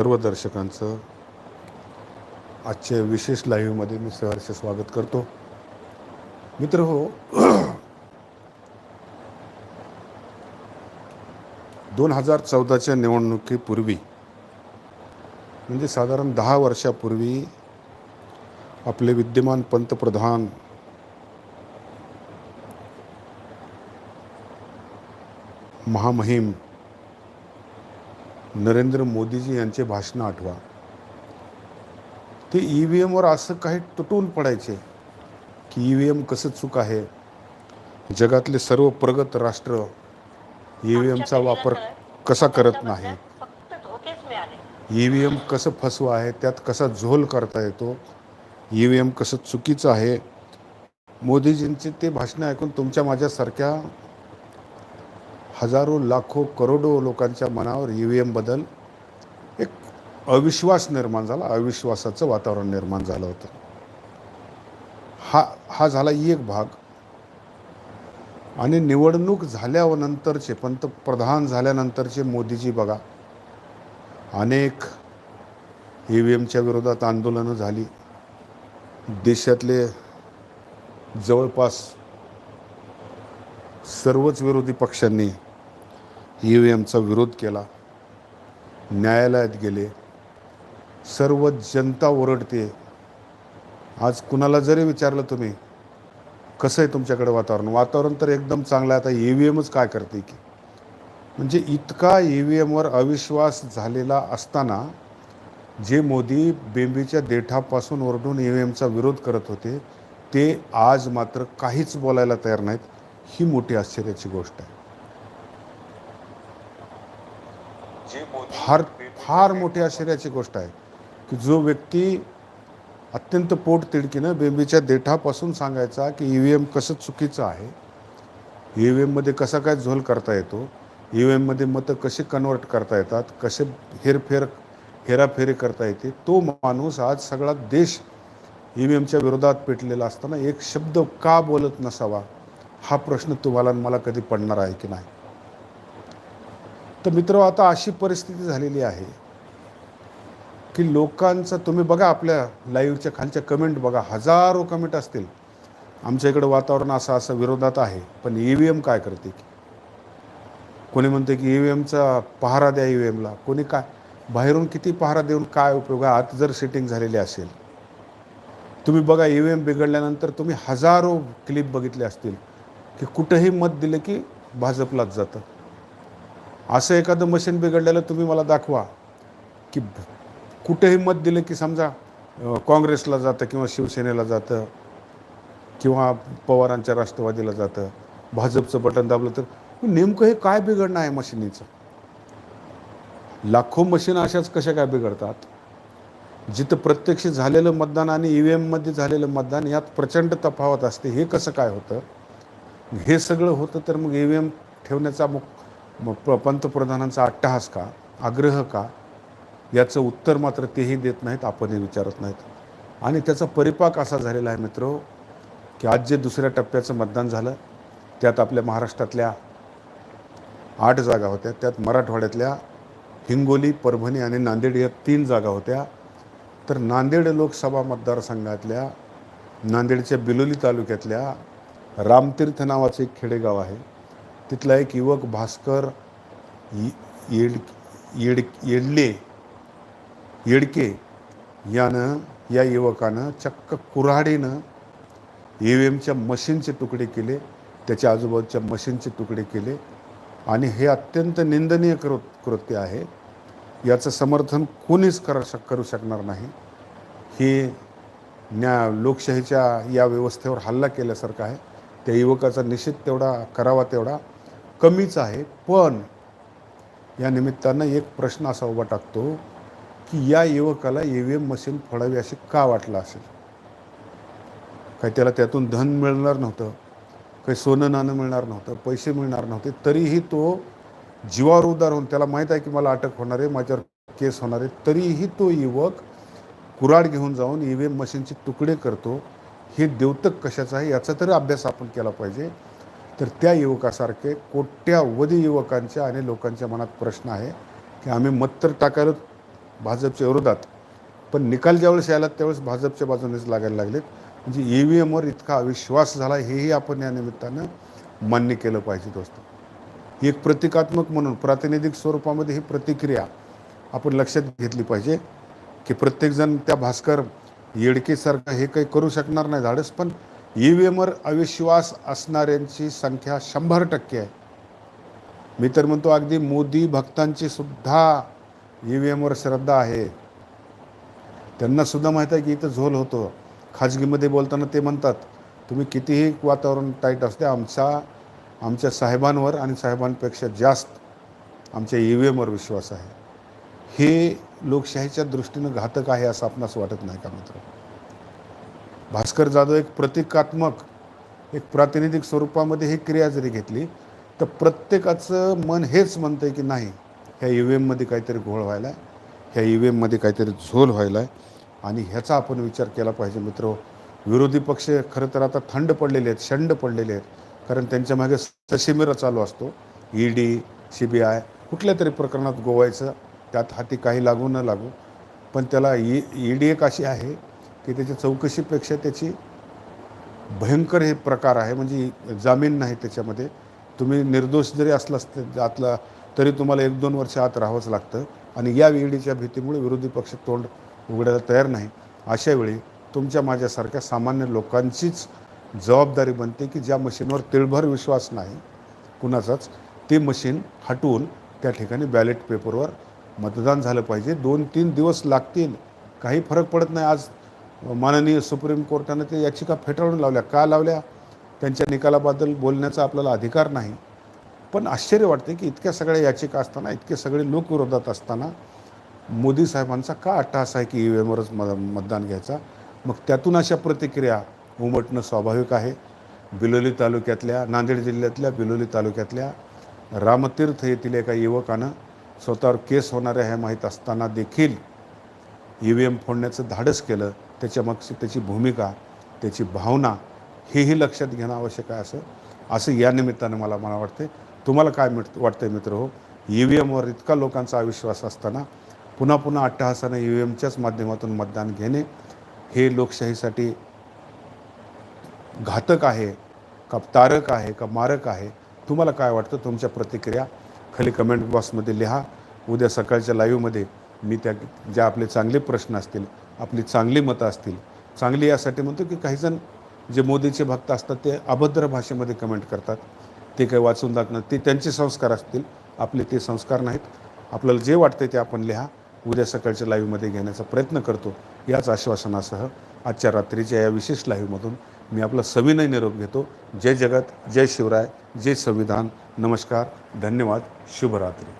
सर्व दर्शकांचं आजच्या विशेष लाईव्हमध्ये मी सहर्ष स्वागत करतो. मित्र हो दोन हजार चौदाच्या निवडणुकीपूर्वी म्हणजे साधारण दहा वर्षापूर्वी आपले विद्यमान पंतप्रधान महामहिम नरेंद्र मोदीजी यांचे भाषणं आठवा. ते ई व्ही एमवर असं काही तुटून पडायचे की ई व्ही एम कसं चूक आहे? जगातले सर्व प्रगत राष्ट्र ई व्ही एमचा वापर कसा करत नाही? ई व्ही एम कसं फसवं आहे? त्यात कसा झोल करता येतो? ई व्ही एम कसं चुकीचं आहे? मोदीजींचे ते भाषणं ऐकून तुमच्या माझ्यासारख्या हजारो लाखो करोडो लोकांच्या मनावर ई व्ही एमबद्दल एक अविश्वास निर्माण झाला. अविश्वासाचं वातावरण निर्माण झालं होतं. हा हा झाला एक भाग. आणि निवडणूक झाल्यानंतरचे पंतप्रधान झाल्यानंतरचे मोदीजी बघा अनेक ई व्ही एमच्या विरोधात आंदोलनं झाली. देशातले जवळपास सर्वच विरोधी पक्षांनी ई व्ही एमचा विरोध केला. न्यायालयात गेले. सर्व जनता ओरडते आज कुणाला जरी विचारलं तुम्ही कसं आहे तुमच्याकडे वातावरण? वातावरण तर एकदम चांगलं आहे. आता ई व्ही एमच काय करते की? म्हणजे इतका ई व्ही एमवर अविश्वास झालेला असताना जे मोदी बेंबीच्या देठापासून ओरडून ई व्ही एमचा विरोध करत होते ते आज मात्र काहीच बोलायला तयार नाहीत. ही मोठी आश्चर्याची गोष्ट आहे. फार फार मोठी आश्चर्याची गोष्ट आहे की जो व्यक्ती अत्यंत पोट तिडकीनं बेंबीच्या देठापासून सांगायचा की ई व्ही एम कसं चुकीचं आहे ई व्ही एममध्ये कसा काय झोल करता येतो ई व्ही एममध्ये मतं कसे कन्वर्ट करता येतात कसे हेरफेर हेराफेरी करता येते तो माणूस आज सगळा देश ई व्ही एमच्या विरोधात पेटलेला असताना एक शब्द का बोलत नसावा हा प्रश्न तुम्हाला मला कधी पडणार आहे की नाही? तर मित्र आता अशी परिस्थिती झालेली आहे की लोकांचं तुम्ही बघा आपल्या लाईव्हच्या खालच्या कमेंट बघा हजारो कमेंट असतील. आमच्या इकडं वातावरण असं असं विरोधात आहे पण ई व्ही एम काय करते? की कोणी म्हणते की ई व्ही एमचा पहारा द्या ई व्ही एमला कोणी काय? बाहेरून किती पहारा देऊन काय उपयोग आहे? आत जर सेटिंग झालेली असेल. तुम्ही बघा ई व्ही एम बिघडल्यानंतर तुम्ही हजारो क्लिप बघितले असतील की कुठंही मत दिलं की भाजपलाच जातं. असं एखादं मशीन बिघडलेलं तुम्ही मला दाखवा. की कुठेही मत दिलं की समजा काँग्रेसला जातं किंवा शिवसेनेला जातं किंवा पवारांच्या राष्ट्रवादीला जातं भाजपचं बटन दाबलं तर नेमकं हे काय बिघडणं आहे मशिनीचं लाखो मशीन अशाच कशा काय बिघडतात? जिथं प्रत्यक्ष झालेलं मतदान आणि ई व्ही एममध्ये झालेलं मतदान यात प्रचंड तफावत असते. हे कसं काय होतं? हे सगळं होतं तर मग ई व्ही एम ठेवण्याचा मुख मग प- पंतप्रधानांचा अट्टहास का? आग्रह का? याचं उत्तर मात्र तेही देत नाहीत आपणही विचारत नाहीत. आणि त्याचा परिपाक असा झालेला आहे मित्र की आज जे दुसऱ्या टप्प्याचं मतदान झालं त्यात आपल्या महाराष्ट्रातल्या आठ जागा होत्या. त्यात मराठवाड्यातल्या हिंगोली परभणी आणि नांदेड या तीन जागा होत्या. तर नांदेड लोकसभा मतदारसंघातल्या नांदेडच्या बिलोली तालुक्यातल्या रामतीर्थ नावाचं एक खेडेगाव आहे. तिथला एक युवक भास्कर येड येड येडले येडके यानं या युवकानं चक्क कुऱ्हाडीनं ई व्ही एमच्या मशीनचे तुकडे केले त्याच्या आजूबाजूच्या मशीनचे तुकडे केले आणि हे अत्यंत निंदनीय कृ कृत्य आहे. याचं समर्थन कोणीच करा शक करू शकणार नाही. हे न्या लोकशाहीच्या या व्यवस्थेवर हल्ला केल्यासारखं आहे. त्या युवकाचा निषेध तेवढा करावा तेवढा. कमीच आहे पण या निमित्तानं एक प्रश्न असा उभा टाकतो की या युवकाला ई व्ही एम मशीन फोडावी असे का वाटलं असेल? काही त्याला त्यातून धन मिळणार नव्हतं काही सोनं नाणं मिळणार नव्हतं पैसे मिळणार नव्हते तरीही तो जीवावर उदार होऊन त्याला माहीत आहे की मला अटक होणार आहे माझ्यावर केस होणार आहे तरीही तो युवक कुऱ्हाड घेऊन जाऊन ई व्ही एम मशीनचे तुकडे करतो. हे देवतक कशाचं आहे? याचा तरी अभ्यास आपण केला पाहिजे. तर त्या युवकासारखे कोट्यावधी युवकांच्या आणि लोकांच्या मनात प्रश्न आहे की आम्ही मत तर टाकायला भाजपच्या विरोधात पण निकाल ज्यावेळेस यायला त्यावेळेस भाजपच्या बाजूनेच लागायला लागलेत. म्हणजे ई व्ही एमवर इतका अविश्वास झाला हेही आपण या निमित्तानं मान्य केलं पाहिजे दोस्त. ही एक प्रतिकात्मक म्हणून प्रातिनिधिक स्वरूपामध्ये ही प्रतिक्रिया आपण लक्षात घेतली पाहिजे की प्रत्येकजण त्या भास्कर येडकेसारखं हे काही करू शकणार नाही धाडस पण ई व्ही एमवर अविश्वास असणाऱ्यांची संख्या शंभर टक्के आहे. मी तर म्हणतो अगदी मोदी भक्तांची सुद्धा ई व्ही एमवर श्रद्धा आहे. त्यांना सुद्धा माहीत आहे की इथं झोल होतो. खाजगीमध्ये बोलताना ते म्हणतात तुम्ही कितीही वातावरण टाईट असते आमचा आमच्या साहेबांवर आणि साहेबांपेक्षा जास्त आमच्या ई व्ही एमवर विश्वास आहे. हे लोकशाहीच्या दृष्टीनं घातक आहे असं आपणास वाटत नाही का मित्र भास्कर जाधव एक प्रतिकात्मक एक प्रातिनिधिक स्वरूपामध्ये ही क्रिया जरी घेतली तर प्रत्येकाचं मन हेच म्हणतं आहे की नाही ह्या ई व्ही एममध्ये काहीतरी घोळ व्हायला आहे ह्या ई व्ही एममध्ये काहीतरी झोल व्हायला आहे आणि ह्याचा आपण विचार केला पाहिजे मित्र. विरोधी पक्ष खरं तर आता थंड पडलेले आहेत शंड पडलेले आहेत कारण त्यांच्या मागे सशिमिरा चालू असतो. E D C B I कुठल्या तरी प्रकरणात गोवायचं त्यात हाती काही लागू न लागू. पण त्याला ई ई डी एक अशी आहे की त्याच्या चौकशीपेक्षा त्याची भयंकर हे प्रकार आहे. म्हणजे जामीन नाही त्याच्यामध्ये. तुम्ही निर्दोष जरी असलास आतला तरी तुम्हाला एक दोन वर्ष आत राहावंच लागतं. आणि या ईडीच्या भीतीमुळे विरोधी पक्ष तोंड उघडायला तयार नाही. अशा वेळी तुमच्या माझ्यासारख्या सामान्य लोकांचीच जबाबदारी बनते की ज्या मशीनवर तिळभर विश्वास नाही कुणाचाच ती मशीन हटवून त्या ठिकाणी बॅलेट पेपरवर मतदान झालं पाहिजे. दोन तीन दिवस लागतील. काही फरक पडत नाही. आज माननीय सुप्रीम कोर्टानं ते याचिका फेटाळून लावल्या. का लावल्या? त्यांच्या निकालाबद्दल बोलण्याचा आपल्याला अधिकार नाही. पण आश्चर्य वाटते की इतक्या सगळ्या याचिका असताना इतके सगळे लोक विरोधात असताना मोदी साहेबांचा का अट्टहास आहे की ई व्ही एमवरच मत मतदान घ्यायचा? मग त्यातून अशा प्रतिक्रिया उमटणं स्वाभाविक आहे. बिलोली तालुक्यातल्या नांदेड जिल्ह्यातल्या बिलोली तालुक्यातल्या रामतीर्थ येथील एका युवकानं स्वतःवर केस होणाऱ्या हे माहीत असताना देखील ई व्ही एम फोडण्याचं धाडस केलं. त्याच्या मागची त्याची भूमिका त्याची भावना हेही लक्षात घेणं आवश्यक आहे असं असं या निमित्तानं मला मला वाटते तुम्हाला काय मिट वाटतं मित्र हो? ई व्ही एमवर इतका लोकांचा अविश्वास असताना पुन्हा पुन्हा अट्टहासानं ई व्ही एमच्याच माध्यमातून मतदान घेणे हे लोकशाहीसाठी घातक आहे का तारक आहे का मारक आहे? तुम्हाला काय वाटतं? तुमच्या प्रतिक्रिया खाली कमेंट बॉक्समध्ये लिहा. उद्या सकाळच्या लाईव्हमध्ये मी त्या ज्या आपले चांगले प्रश्न असतील आपली चांगली मतं असतील चांगली यासाठी म्हणतो की काहीजण जे मोदीचे भक्त असतात ते अभद्र भाषेमध्ये कमेंट करतात. ते काही वाचून दाखणार ते त्यांचे संस्कार असतील. आपले ते संस्कार नाहीत. आपल्याला जे वाटते ते आपण लिहा. उद्या सकाळच्या लाईव्हमध्ये घेण्याचा प्रयत्न करतो. याच आश्वासनासह आजच्या रात्रीच्या या विशेष लाईव्हमधून मी आपला सविनय निरोप घेतो. जय जगत जय शिवराय जय संविधान. नमस्कार धन्यवाद शुभरात्री.